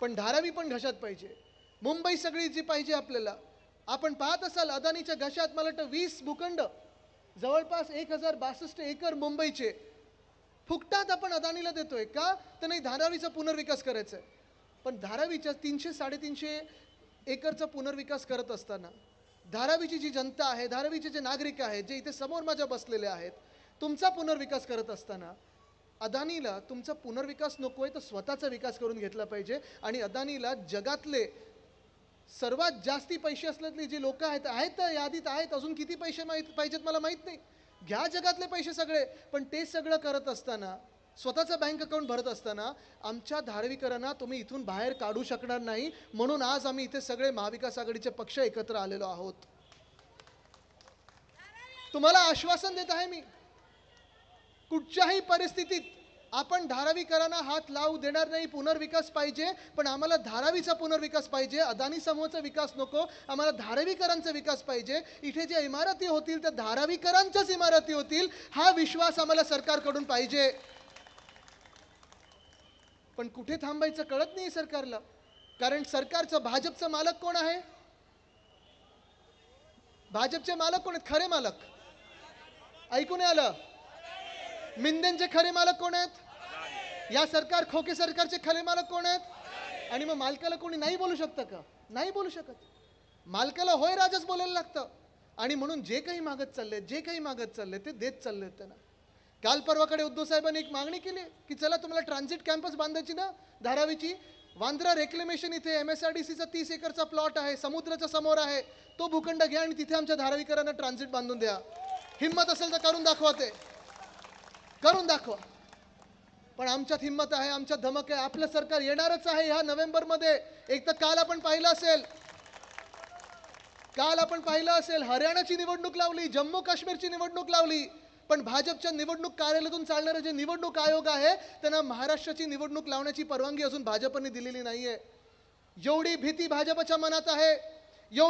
पण धारावी पण घशात पाहिजे. मुंबई सगळी जी पाहिजे आपल्याला. आपण पाहत असाल अदानीच्या घशात मला वाटतं वीस भूखंड जवळपास एक हजार बासष्ट एकर मुंबईचे. फुकटात आपण अदानीला देतोय का? तर नाही धारावीचा पुनर्विकास करायचा आहे पण धारावीच्या तीनशे साडेतीनशे एकरचा पुनर्विकास करत असताना धारावीची जी जनता आहे धारावीचे जे नागरिक आहेत जे इथे समोर माझ्या बसलेले आहेत तुमचा पुनर्विकास करत असताना अदानीला तुमचा पुनर्विकास नको आहे तर स्वतःचा विकास करून घेतला पाहिजे. आणि अदानीला जगातले सर्वात जास्ती पैसे असल्यातले जी लोक आहेत आहेत यादीत आहेत. अजून किती पैसे माहीत पाहिजेत मला माहीत नाही. घ्या जगातले पैसे सगळे पण ते सगळं करत असताना स्वतःचं बँक अकाउंट भरत असताना आमच्या धारवीकरांना तुम्ही इथून बाहेर काढू शकणार नाही. म्हणून आज आम्ही इथे सगळे महाविकास आघाडीचे पक्ष एकत्र आलेलो आहोत. तुम्हाला आश्वासन देत आहे मी. कुठच्याही परिस्थितीत आपण धारावीकरांना हात लावू देणार नाही पुनर्विकास पाहिजे पण आम्हाला धारावीचा पुनर्विकास पाहिजे अदानी समूहाचा विकास नको आम्हाला धारावीकरांचा विकास पाहिजे. इथे ज्या इमारती होतील त्या धारावीकरांच्याच इमारती होतील हा विश्वास आम्हाला सरकारकडून पाहिजे. पण कुठे थांबायचं कळत नाही सरकारला. कारण सरकारचं भाजपचं मालक कोण आहे? भाजपचे मालक कोण आहेत? खरे मालक. ऐकून आलं? मिंदेंचे खरे मालक कोण आहेत? या सरकार खोके सरकारचे खरे मालक कोण आहेत? आणि मग मालकाला कोणी नाही बोलू शकतं का? नाही बोलू शकत. मालकाला होय राजच बोलायला लागतं. आणि म्हणून जे काही मागत चालले जे काही मागत चालले ते देत चालले त्यांना. काल परवाकडे उद्धव साहेबांनी एक मागणी केली की चला तुम्हाला ट्रान्झिट कॅम्पस बांधायची ना धारावीची? वांद्रा रेक्लेमेशन इथे एम एस आर डी सीचा तीस एकरचा प्लॉट आहे समुद्राच्या समोर आहे. तो भूखंड घ्या आणि तिथे आमच्या धारावीकरांना ट्रान्झिट बांधून द्या. हिंमत असेल तर करून दाखवा ते. करून दाखवा. पण आमच्यात हिंमत आहे आमच्यात धमक आहे आपलं सरकार येणारच आहे ह्या नोव्हेंबरमध्ये. एक तर काल आपण पाहिलं असेल काल आपण पाहिलं असेल हरियाणाची निवडणूक लावली जम्मू काश्मीरची निवडणूक लावली पण भाजपच्या निवडणूक कार्यालयातून चालणारे जे निवडणूक आयोग आहे त्यांना महाराष्ट्राची निवडणूक लावण्याची परवानगी अजून भाजपने दिलेली नाहीये. एवढी भीती भाजपच्या मनात आहे एवढी